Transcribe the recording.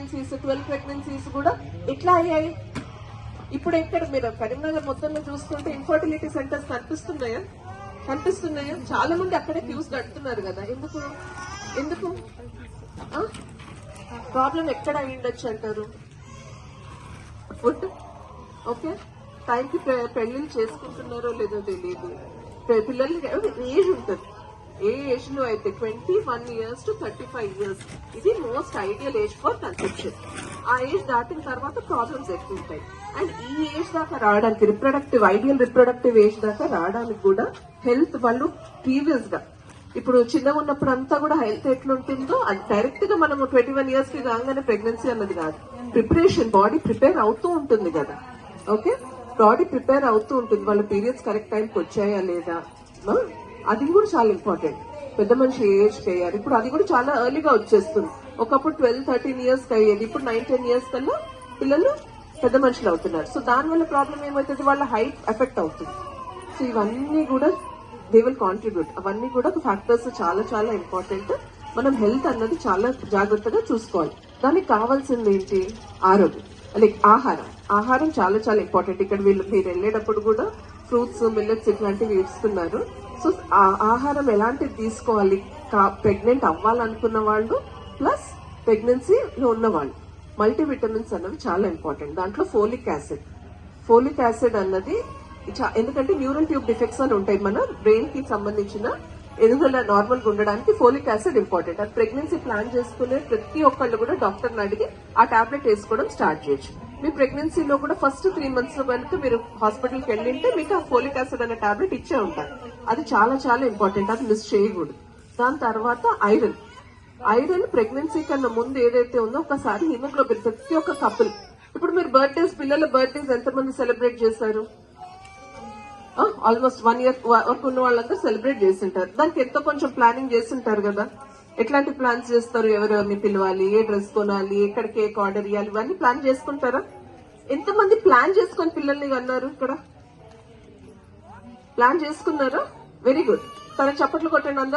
Pregnancies twelve pregnancies కూడా ఎట్లా అయ్యాయి. ఇప్పుడు ఎక్కడ మీరు కరీంనగర్ మొత్తంలో చూసుకుంటే ఇన్ఫర్టిలిటీ సెంటర్స్ కనిపిస్తున్నాయా? కనిపిస్తున్నాయా? చాలా మంది అక్కడే క్యూస్ కడుతున్నారు కదా. ఎందుకు? ఎందుకు? ప్రాబ్లం ఎక్కడ అయ్యిండొచ్చు అంటారు? ఫుడ్ ఓకే టైంకి పెళ్ళిళ్ళు చేసుకుంటున్నారో లేదో తెలియదు పిల్లలకి ఏజ్ ఉంటుంది? ఏ ఏజ్లో అయితే twenty one years to thirty five years ఇది most ideal age for conception ఆ ఏజ్ దాటిన తర్వాత ప్రాబ్లమ్స్ ఎక్కువ ఉంటాయి. అండ్ ఈ ఏజ్ దాకా రావడానికి రిప్రొడక్టివ్ ఐడియల్ రిప్రొడక్టివ్ ఏజ్ దాకా రావడానికి కూడా హెల్త్ వాళ్ళు ప్రీవియస్గా ఇప్పుడు చిన్నగా ఉన్నప్పుడు అంతా కూడా హెల్త్ ఎట్లుంటుందో అది డైరెక్ట్గా మనం ట్వంటీ వన్ ఇయర్స్కి కాగానే ప్రెగ్నెన్సీ అన్నది కాదు. ప్రిపరేషన్ బాడీ ప్రిపేర్ అవుతూ ఉంటుంది కదా. ఓకే బాడీ ప్రిపేర్ అవుతూ ఉంటుంది. వాళ్ళ పీరియడ్స్ కరెక్ట్ టైంకి వచ్చాయా లేదా? అది కూడా చాలా ఇంపార్టెంట్ పెద్ద మనిషి ఏజ్ అయ్యారు ఇప్పుడు అది కూడా చాలా ఎర్లీగా వచ్చేస్తుంది. ఒకప్పుడు ట్వెల్వ్ థర్టీన్ ఇయర్స్కి అయ్యేది. ఇప్పుడు నైన్ టెన్ ఇయర్స్ కల్లా పిల్లలు పెద్ద మనుషులు అవుతున్నారు. సో దాని వల్ల ప్రాబ్లం ఏమవుతుంది? వాళ్ళ హైట్ ఎఫెక్ట్ అవుతుంది. సో ఇవన్నీ కూడా దే విల్ కాంట్రిబ్యూట్ అవన్నీ కూడా ఫ్యాక్టర్స్ చాలా చాలా ఇంపార్టెంట్ మనం హెల్త్ అన్నది చాలా జాగ్రత్తగా చూసుకోవాలి. దానికి కావాల్సింది ఏంటి? ఆరోగ్యం. లైక్ ఆహారం. ఆహారం చాలా చాలా ఇంపార్టెంట్ ఇక్కడ వీళ్ళు మీరు వెళ్ళేటప్పుడు కూడా ఫ్రూట్స్ మిల్లెట్స్ ఇట్లాంటివి ఇస్తున్నారు. సో ఆ ఆహారం ఎలాంటివి తీసుకోవాలి? ప్రెగ్నెంట్ అవ్వాలనుకున్న వాళ్ళు ప్లస్ ప్రెగ్నెన్సీలో ఉన్న వాళ్ళు. మల్టీవిటమిన్స్ అన్నవి చాలా ఇంపార్టెంట్. దాంట్లో ఫోలిక్ యాసిడ్. ఫోలిక్ యాసిడ్ అన్నది ఎందుకంటే న్యూరల్ ట్యూబ్ డిఫెక్ట్స్ అని ఉంటాయి. మన బ్రెయిన్కి సంబంధించిన ఎదుగుదల నార్మల్గా ఉండడానికి ఫోలిక్ యాసిడ్ ఇంపార్టెంట్. అది ప్రెగ్నెన్సీ ప్లాన్ చేసుకునే ప్రతి ఒక్కళ్ళు కూడా డాక్టర్ని అడిగి ఆ టాబ్లెట్ వేసుకోవడం స్టార్ట్ చేయొచ్చు. మీ ప్రెగ్నెన్సీలో కూడా ఫస్ట్ త్రీ మంత్స్లో కనుక మీరు హాస్పిటల్కి వెళ్ళింటే మీకు ఆ ఫోలిక్ యాసిడ్ అనే టాబ్లెట్ ఇచ్చే ఉంటారు. అది చాలా చాలా ఇంపార్టెంట్ అది మిస్ చేయకూడదు. దాని తర్వాత ఐరన్. ఐరన్ ప్రెగ్నెన్సీ కన్నా ముందు ఏదైతే ఉందో ఒకసారి హిమోగ్లోబిన్ ప్రతి ఒక్క కపుల్ ఇప్పుడు మీరు బర్త్డేస్ పిల్లల బర్త్డేస్ ఎంతమంది సెలబ్రేట్ చేశారు? ఆల్మోస్ట్ వన్ ఇయర్ వరకు ఉన్న వాళ్ళందరూ సెలబ్రేట్ చేస్తుంటారు దానికి ఎంతో కొంచెం ప్లానింగ్ చేస్తుంటారు కదా? ఎట్లాంటి ప్లాన్స్ చేస్తారు? ఎవరెవరిని పిలవాలి? ఏ డ్రెస్ కొనాలి? ఎక్కడ కేక్ ఆర్డర్ ఇవ్వాలి ఇవన్నీ ప్లాన్ చేసుకుంటారా? ఎంతమంది ప్లాన్ చేసుకొని పిల్లల్ని అన్నారు ఇక్కడ? ప్లాన్ చేసుకున్నారా? Very good. తన చప్పట్లు కొట్టండి